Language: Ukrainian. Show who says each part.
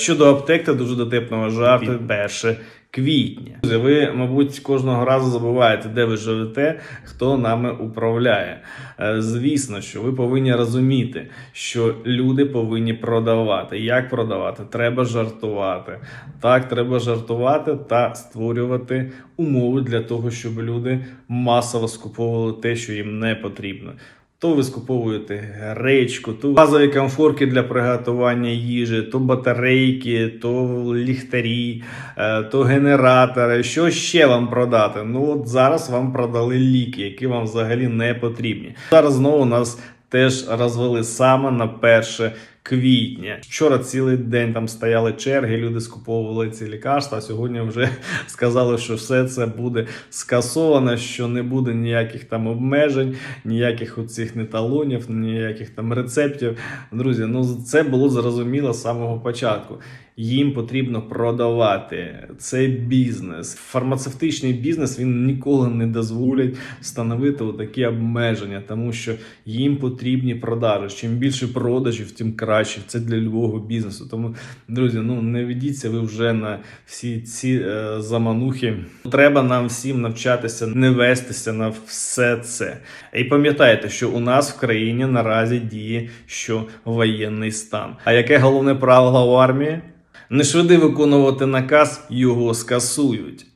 Speaker 1: Щодо аптек, то дуже дотепного жарту 1 квітня. Друзі, Ви, мабуть, кожного разу забуваєте, де ви живете, хто нами управляє. Е, Звісно, що ви повинні розуміти, що люди повинні продавати. Як продавати? Треба жартувати. Так, треба жартувати та створювати умови для того, щоб люди масово скуповували те, що їм не потрібно. То ви скуповуєте гречку, то базові комфорки для приготування їжі, то батарейки, то ліхтарі, е, то генератори. Що ще вам продати? Ну от зараз вам продали ліки, які вам взагалі не потрібні. Зараз знову у нас теж розвели саме на 1 квітня. Вчора цілий день там стояли черги, люди скуповували ці лікарства. А сьогодні вже сказали, що все це буде скасовано, що не буде ніяких там обмежень, ніяких оцих не талонів, ніяких там рецептів. Друзі, ну це було зрозуміло з самого початку. Їм потрібно продавати це бізнес. Фармацевтичний бізнес він ніколи не дозволить встановити такі обмеження, тому що їм потрібні продажі. Чим більше продажів, тим краще. Це для любого бізнесу. Тому, друзі, ну не ведіться ви вже на всі ці е, заманухи. Треба нам всім навчатися не вестися на все це. І пам'ятайте, що у нас в країні наразі діє що воєнний стан. А яке головне правило в армії? Не швиди виконувати наказ, його скасують.